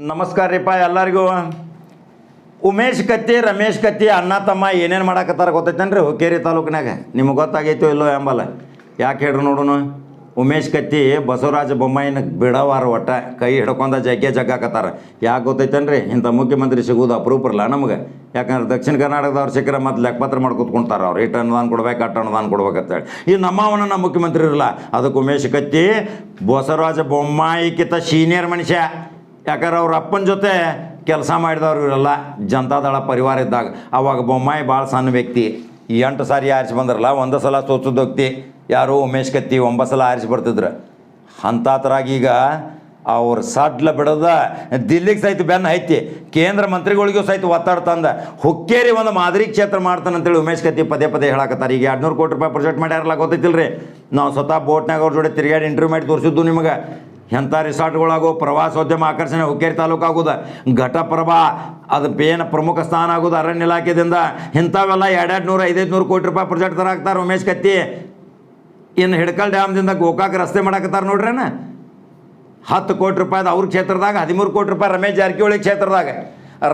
ನಮಸ್ಕಾರ ರೀಪ ಎಲ್ಲರಿಗೂ. ಉಮೇಶ್ ಕತ್ತಿ, ರಮೇಶ್ ಕತ್ತಿ, ಅಣ್ಣ, ತಮ್ಮ ಏನೇನು ಮಾಡಾಕತ್ತಾರ ಗೊತ್ತೈತೇನ್ರಿ ಹುಕ್ಕೇರಿ ತಾಲೂಕಿನಾಗ? ನಿಮ್ಗೆ ಗೊತ್ತಾಗೈತೋ ಇಲ್ಲೋ ಎಂಬಲ್ಲ. ಯಾಕೆ ಹೇಳ್ರಿ ನೋಡೋಣ ಉಮೇಶ್ ಕತ್ತಿ ಬಸವರಾಜ ಬೊಮ್ಮಾಯಿನ ಬಿಡವಾರ ಒಟ್ಟ ಕೈ ಹಿಡ್ಕೊಂಡ ಜಗ್ಗೆ ಜಗ್ಗಾಕತ್ತಾರ. ಯಾಕೆ ಗೊತ್ತೈತೇನ್ರಿ? ಇಂಥ ಮುಖ್ಯಮಂತ್ರಿ ಸಿಗೋದು ಅಪರೂಪರಲ್ಲ ನಮಗೆ. ಯಾಕಂದ್ರೆ ದಕ್ಷಿಣ ಕರ್ನಾಟಕದವ್ರು ಸಿಕ್ಕರೆ ಮತ್ತೆ ಲೆಕ್ಕಪತ್ರ ಮಾಡಿ ಕೂತ್ಕೊಂತಾರ ಅವ್ರು. ಇಟ್ಟು ಅನುದಾನ ಕೊಡ್ಬೇಕು, ಅಟ್ಟು ಅನುದಾನ ಕೊಡ್ಬೇಕಂತೇಳಿ ಈ ನಮ್ಮವನ ನಮ್ಮ ಮುಖ್ಯಮಂತ್ರಿ ಇರಲ್ಲ ಅದಕ್ಕೆ ಉಮೇಶ್ ಕತ್ತಿ ಬಸವರಾಜ ಬೊಮ್ಮಾಯಿಕಿಂತ ಸೀನಿಯರ್ ಮನುಷ್ಯ. ಯಾಕಂದ್ರೆ ಅವ್ರ ಅಪ್ಪನ ಜೊತೆ ಕೆಲಸ ಮಾಡಿದವ್ರು ಇವರೆಲ್ಲ ಜನತಾದಳ ಪರಿವಾರ ಇದ್ದಾಗ. ಅವಾಗ ಬೊಮ್ಮಾಯಿ ಭಾಳ ಸಣ್ಣ ವ್ಯಕ್ತಿ. ಎಂಟು ಸಾರಿ ಆರಿಸಿ ಬಂದ್ರಲ್ಲ, ಒಂದು ಸಲ ಸೋತದ ವ್ಯಕ್ತಿ. ಯಾರು ಉಮೇಶ್ ಕತ್ತಿ ಒಂಬತ್ತು ಸಲ ಆರಿಸಿ ಬರ್ತಿದ್ರು. ಅಂಥದ್ರಾಗ ಈಗ ಅವ್ರ ಸಡ್ಲ ಬಿಡದ ದಿಲ್ಲಿಗೆ ಸಹಿತ ಬೆನ್ನ ಐತಿ. ಕೇಂದ್ರ ಮಂತ್ರಿಗಳಿಗೂ ಸಹಿತ ಒತ್ತಡ ತಂದ. ಹುಕ್ಕೇರಿ ಒಂದು ಮಾದರಿ ಕ್ಷೇತ್ರ ಮಾಡ್ತಾನಂತೇಳಿ ಉಮೇಶ್ ಕತ್ತಿ ಪದೇ ಪದೇ ಹೇಳಕತ್ತಾರೆ. ಈಗ ಎರಡು ನೂರು ಕೋಟಿ ರೂಪಾಯಿ ಪ್ರೊಜೆಕ್ಟ್ ಮಾಡ್ಯಾರಲ್ಲ, ಗೊತ್ತೈತಿಲ್ರಿ? ನಾವು ಸ್ವತಃ ಬೋಟ್ನಾಗ ಅವ್ರ ಜೋಡಿ ತಿರುಗಾಡಿ ಇಂಟರ್ವ್ಯೂ ಮಾಡಿ ತೋರಿಸಿದ್ದು ನಿಮಗೆ. ಎಂಥ ರಿಸಾರ್ಟ್ಗಳಾಗೋ ಪ್ರವಾಸೋದ್ಯಮ ಆಕರ್ಷಣೆ ಹುಕ್ಕೇರಿ ತಾಲೂಕು ಆಗೋದು ಘಟಪ್ರಭಾ, ಅದು ಪೇನ ಪ್ರಮುಖ ಸ್ಥಾನ ಆಗೋದು ಅರಣ್ಯ ಇಲಾಖೆದಿಂದ. ಇಂಥವೆಲ್ಲ ಎರಡೆರಡು ನೂರು ಐದೈದು ನೂರು ಕೋಟಿ ರೂಪಾಯಿ ಪ್ರಾಜೆಕ್ಟ್ ತರಾಕ್ತಾರೆ ಉಮೇಶ್ ಕತ್ತಿ. ಇನ್ನು ಹಿಡ್ಕಲ್ ಡ್ಯಾಮ್ದಿಂದ ಗೋಕಾಕ್ ರಸ್ತೆ ಮಾಡಾಕತ್ತಾರ ನೋಡ್ರೇನ? ಹತ್ತು ಕೋಟಿ ರೂಪಾಯ್ದು ಅವ್ರ ಕ್ಷೇತ್ರದಾಗ, ಹದಿಮೂರು ಕೋಟಿ ರೂಪಾಯಿ ರಮೇಶ್ ಜಾರಕಿಹೊಳಿ ಕ್ಷೇತ್ರದಾಗ.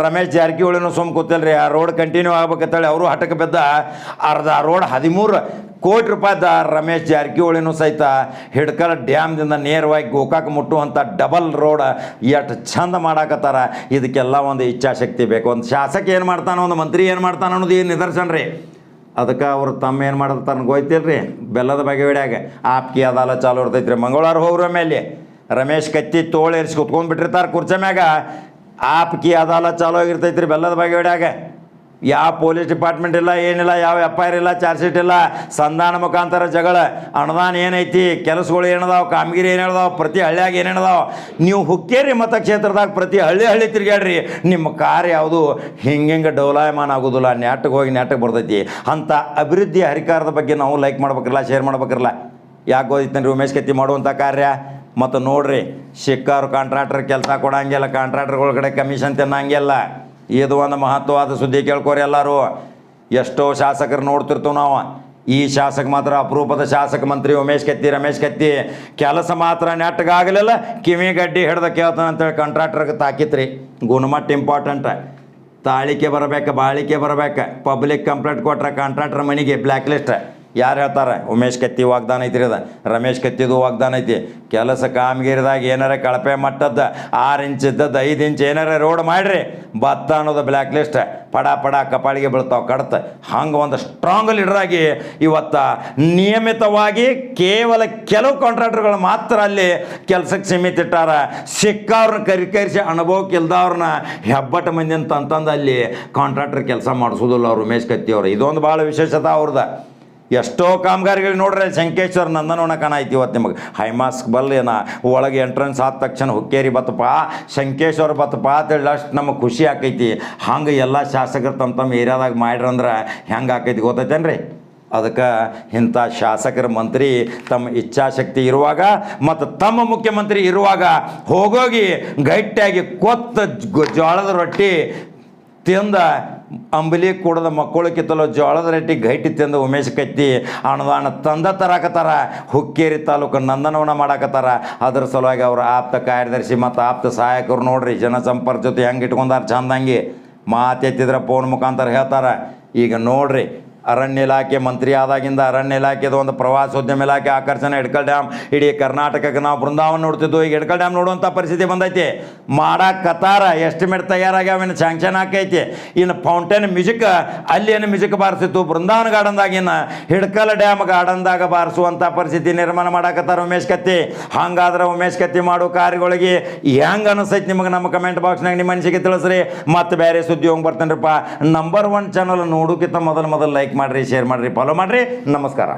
ರಮೇಶ್ ಜಾರಕಿಹೊಳಿನೂ ಸುಮ್ ಕೂತಲ್ರಿ. ಆ ರೋಡ್ ಕಂಟಿನ್ಯೂ ಆಗ್ಬೇಕಂತೇಳಿ ಅವರು ಹಠಕ್ಕೆ ಬಿದ್ದ ಅರ್ಧ ರೋಡ್ ಹದಿಮೂರು ಕೋಟಿ ರೂಪಾಯಿದ್ದ ರಮೇಶ್ ಜಾರಕಿಹೊಳಿನೂ ಸಹಿತ ಹಿಡ್ಕಲ್ ಡ್ಯಾಮ್ದಿಂದ ನೇರವಾಗಿ ಗೋಕಾಕ್ ಮುಟ್ಟುವಂಥ ಡಬಲ್ ರೋಡ್ ಎಷ್ಟು ಚಂದ ಮಾಡಾಕತ್ತಾರ. ಇದಕ್ಕೆಲ್ಲ ಒಂದು ಇಚ್ಛಾಶಕ್ತಿ ಬೇಕು. ಒಂದು ಶಾಸಕ ಏನು ಮಾಡ್ತಾನೋ, ಒಂದು ಮಂತ್ರಿ ಏನು ಮಾಡ್ತಾನೋ ಅನ್ನೋದು ಏನು ನಿದರ್ಶನ ರೀ? ಅದಕ್ಕೆ ಅವರು ತಮ್ಮ ಏನು ಮಾಡ್ತಾರ ರೀ ಬೆಲ್ಲದ ಬಗೆ ಹೊಡ್ಯಾಗ. ಆಪ್ಕಿ ಅದಾಲ ಚಾಲು ಇರ್ತೈತ್ರಿ ಮಂಗಳವಾರ ಹೋಗ್ರ ಮೇಲೆ ರಮೇಶ್ ಕತ್ತಿ ತೋಳು ಏರಿಸಿ ಕುತ್ಕೊಂಡ್ಬಿಟ್ಟಿರ್ತಾರೆ ಕುರ್ಚೆ ಮ್ಯಾಗ. ಆಪ್ಕಿ ಅದಾಲ ಚಾಲು ಆಗಿರ್ತೈತ್ರಿ, ಬೆಲ್ಲದ ಬಾಗೇವಾಡಿಯಾಗ ಯಾವ ಪೊಲೀಸ್ ಡಿಪಾರ್ಟ್ಮೆಂಟ್ ಇಲ್ಲ, ಏನಿಲ್ಲ, ಯಾವ ಎಫ್ ಇಲ್ಲ, ಚಾರ್ಜ್ ಶೀಟ್ ಇಲ್ಲ, ಸಂಧಾನ ಮುಖಾಂತರ ಜಗಳ ಅನುದಾನ ಏನೈತಿ, ಕೆಲಸಗಳು ಏನದಾವ, ಕಾಮಗಿರಿ ಏನು ಹೇಳ್ದಾವ ಪ್ರತಿ ಹಳ್ಳಿಯಾಗ ಏನು ಹೇಳ್ದಾವ ನೀವು ಹುಕ್ಕೇರಿ ಮತಕ್ಷೇತ್ರದಾಗ ಪ್ರತಿ ಹಳ್ಳಿ ಹಳ್ಳಿ ತಿರುಗಾಡ್ರಿ ನಿಮ್ಮ ಕಾರ್ ಯಾವುದು ಹಿಂಗೆ ಹಿಂಗೆ ಡೌಲಾಯಮಾನ ಆಗೋದಿಲ್ಲ ನೆಟ್ಟಗೆ ಹೋಗಿ ನೆಟ್ಟಗೆ ಬರ್ತೈತಿ. ಅಂಥ ಅಭಿವೃದ್ಧಿ ಹರಿಕಾರದ ಬಗ್ಗೆ ನಾವು ಲೈಕ್ ಮಾಡ್ಬೇಕಿರಲ್ಲ ಶೇರ್ ಮಾಡ್ಬೇಕಿರಲ್ಲ ಯಾಕೆ ಗೊತ್ತೈತೇನ್ರಿ ಉಮೇಶ್ ಕತ್ತಿ ಮಾಡುವಂಥ ಕಾರ್ಯ? ಮತ್ತು ನೋಡ್ರಿ ಸಿಕ್ಕವ್ರು ಕಾಂಟ್ರಾಕ್ಟರ್ ಕೆಲಸ ಕೊಡಂಗಿಲ್ಲ ಕಾಂಟ್ರಾಕ್ಟರ್ಗಳ ಕಡೆ ಕಮಿಷನ್ ತಿನ್ನಂಗಿಲ್ಲ. ಇದು ಒಂದು ಮಹತ್ವವಾದ ಸುದ್ದಿ ಕೇಳ್ಕೊರಿ ಎಲ್ಲರೂ. ಎಷ್ಟೋ ಶಾಸಕರು ನೋಡ್ತಿರ್ತೀವಿ ನಾವು. ಈ ಶಾಸಕ ಮಾತ್ರ ಅಪರೂಪದ ಶಾಸಕ ಮಂತ್ರಿ ಉಮೇಶ್ ಕತ್ತಿ, ರಮೇಶ್ ಕತ್ತಿ. ಕೆಲಸ ಮಾತ್ರ ನೆಟ್ಟಗಾಗಲಿಲ್ಲ ಕಿವಿ ಗಡ್ಡಿ ಹಿಡ್ದ ಕೇಳ್ತಾನೆ ಅಂತೇಳಿ ಕಾಂಟ್ರಾಕ್ಟರ್ಗೆ ತಾಕಿತ್ರಿ. ಗುಣಮಟ್ಟ ಇಂಪಾರ್ಟೆಂಟ್ ತಾಳಿಕೆ ಬರಬೇಕು, ಬಾಳಿಕೆ ಬರಬೇಕು. ಪಬ್ಲಿಕ್ ಕಂಪ್ಲೇಂಟ್ ಕೊಟ್ರೆ ಕಾಂಟ್ರಾಕ್ಟರ್ ಮನೆಗೆ ಬ್ಲ್ಯಾಕ್ ಲಿಸ್ಟ್ ಯಾರು ಹೇಳ್ತಾರೆ? ಉಮೇಶ್ ಕತ್ತಿ ವಾಗ್ದಾನ ಐತಿ ಅದ. ರಮೇಶ್ ಕತ್ತಿದು ವಾಗ್ದಾನ ಐತಿ. ಕೆಲಸ ಕಾಮಗಿರಿದಾಗ ಏನಾರ ಕಳಪೆ ಮಟ್ಟದ ಆರು ಇಂಚ್ ಇದ್ದದ್ದು ಐದು ಇಂಚ್ ಏನಾರ ರೋಡ್ ಮಾಡ್ರಿ. ಭತ್ತ ಅನ್ನೋದು ಬ್ಲ್ಯಾಕ್ ಲಿಸ್ಟ್ ಪಡ ಪಡ, ಕಪಾಳಿಗೆ ಬೀಳ್ತಾವೆ ಕಡತ. ಹಂಗೆ ಒಂದು ಸ್ಟ್ರಾಂಗ್ ಲೀಡರಾಗಿ ಇವತ್ತು ನಿಯಮಿತವಾಗಿ ಕೇವಲ ಕೆಲವು ಕಾಂಟ್ರಾಕ್ಟರ್ಗಳು ಮಾತ್ರ ಅಲ್ಲಿ ಕೆಲಸಕ್ಕೆ ಸೀಮಿತ ಇಟ್ಟಾರ. ಸಿಕ್ಕವ್ರನ್ನ ಕರಿ ಕರಿಸಿ ಅನುಭವಕ್ಕೆ ಇಲ್ದವ್ರನ್ನ ಹೆಬ್ಬಟ್ಟು ಮಂದಿ ಅಂತ ಅಂತಂದು ಅಲ್ಲಿ ಕಾಂಟ್ರಾಕ್ಟರ್ ಕೆಲಸ ಮಾಡಿಸೋದಿಲ್ಲ ಅವ್ರು ಉಮೇಶ್ ಕತ್ತಿ ಅವರು. ಇದೊಂದು ಭಾಳ ವಿಶೇಷತೆ ಅವ್ರದ್ದು ಎಷ್ಟೋ ಕಾಮಗಾರಿಗಳು ನೋಡ್ರಿ, ಶಂಕೇಶ್ವರ ನಂದನವನ ಕಾಣಾಯ್ತು ಇವತ್ತು ನಿಮಗೆ. ಹೈಮಾಸ್ಕ್ ಬಲ್ಲೇನ ಒಳಗೆ ಎಂಟ್ರೆನ್ಸ್ ಆದ ತಕ್ಷಣ ಹುಕ್ಕೇರಿ ಬತ್ತಪ್ಪ, ಶಂಕೇಶ್ವರ ಬತ್ತಪ್ಪ ಅಂತೇಳಿ ಅಷ್ಟು ನಮಗೆ ಖುಷಿ ಆಕೈತಿ. ಹಂಗೆ ಎಲ್ಲ ಶಾಸಕರು ತಮ್ಮ ತಮ್ಮ ಏರಿಯಾದಾಗ ಮಾಡ್ರಂದ್ರೆ ಹೆಂಗೆ ಆಕೈತಿ ಗೊತ್ತೈತೇನ್ರಿ? ಅದಕ್ಕೆ ಇಂಥ ಶಾಸಕರ ಮಂತ್ರಿ ತಮ್ಮ ಇಚ್ಛಾಶಕ್ತಿ ಇರುವಾಗ ಮತ್ತು ತಮ್ಮ ಮುಖ್ಯಮಂತ್ರಿ ಇರುವಾಗ ಹೋಗೋಗಿ ಗಟ್ಟಿಯಾಗಿ ಕೊತ್ತ ಜೋಳದ ರೊಟ್ಟಿ ತಿಂದ ಅಂಬಲಿ ಕೂಡದ ಮಕ್ಕಳು ಕಿತ್ತಲು ಜೋಳದ ರೆಟ್ಟಿ ತಿಂದ ಉಮೇಶ್ ಕತ್ತಿ ಅನುದಾನ ತಂದ ತರಾಕತ್ತಾರ. ಹುಕ್ಕೇರಿ ತಾಲೂಕು ನಂದನವನ ಮಾಡಾಕತ್ತಾರ. ಅದ್ರ ಸಲುವಾಗಿ ಅವ್ರ ಆಪ್ತ ಕಾರ್ಯದರ್ಶಿ ಮತ್ತು ಆಪ್ತ ಸಹಾಯಕರು ನೋಡ್ರಿ, ಜನಸಂಪರ್ಕ ಜೊತೆ ಹೆಂಗೆ ಇಟ್ಕೊಂಡಾರ ಚಂದಂಗಿ. ಮಾತೆತ್ತಿದ್ರೆ ಪೋನ್ ಮುಖಾಂತರ ಹೇಳ್ತಾರ. ಈಗ ನೋಡ್ರಿ ಅರಣ್ಯ ಇಲಾಖೆ ಮಂತ್ರಿ ಆದಾಗಿಂದ ಅರಣ್ಯ ಇಲಾಖೆದು ಒಂದು ಪ್ರವಾಸೋದ್ಯಮ ಇಲಾಖೆ ಆಕರ್ಷಣೆ ಹಿಡ್ಕಲ್ ಡ್ಯಾಮ್ ಇಡೀ ಕರ್ನಾಟಕಕ್ಕೆ ನಾವು ಬೃಂದಾವನ ನೋಡ್ತಿದ್ವು. ಈಗ ಹಿಡ್ಕಲ್ ಡ್ಯಾಮ್ ನೋಡುವಂಥ ಪರಿಸ್ಥಿತಿ ಬಂದೈತಿ. ಮಾಡಾಕತ್ತಾರ ಎಸ್ಟಿಮೇಟ್ ತಯಾರಾಗ್ಯಾವ. ಇನ್ನು ಸ್ಯಾಂಕ್ಷನ್ ಆಕೈತಿ ಇನ್ನು ಫೌಂಟೇನ್ ಮ್ಯೂಸಿಕ್, ಅಲ್ಲಿ ಏನು ಮ್ಯೂಸಿಕ್ ಬಾರಿಸಿತ್ತು? ಬೃಂದಾವನ ಗಾರ್ಡನ್ದಾಗ ಇನ್ನು ಹಿಡ್ಕಲ್ ಡ್ಯಾಮ್ ಗಾರ್ಡನ್ದಾಗ ಬಾರಿಸುವಂಥ ಪರಿಸ್ಥಿತಿ ನಿರ್ಮಾಣ ಮಾಡಾಕತ್ತಾರ ಉಮೇಶ್ ಕತ್ತಿ. ಹಂಗಾದ್ರೆ ಉಮೇಶ್ ಕತ್ತಿ ಮಾಡೋ ಕಾರ್ಯಗಳಿಗೆ ಹೆಂಗೆ ಅನಿಸೈತಿ ನಿಮಗೆ ನಮ್ಮ ಕಮೆಂಟ್ ಬಾಕ್ಸ್ನಾಗ ನಿಮ್ಮ ಮನಸ್ಸಿಗೆ ತಿಳಿಸ್ರಿ. ಮತ್ತೆ ಬೇರೆ ಸುದ್ದಿ ಹೋಗಿ ಬರ್ತೇನೆ ನಂಬರ್ ಒನ್ ಚಾನಲ್ ನೋಡೋಕ್ಕಿಂತ ಮೊದಲು ಮೊದಲು ಲೈಕ್ ಮಾಡಿರಿ ಶೇರ್ ಮಾಡಿರಿ ಫಾಲೋ ಮಾಡಿರಿ. ನಮಸ್ಕಾರ.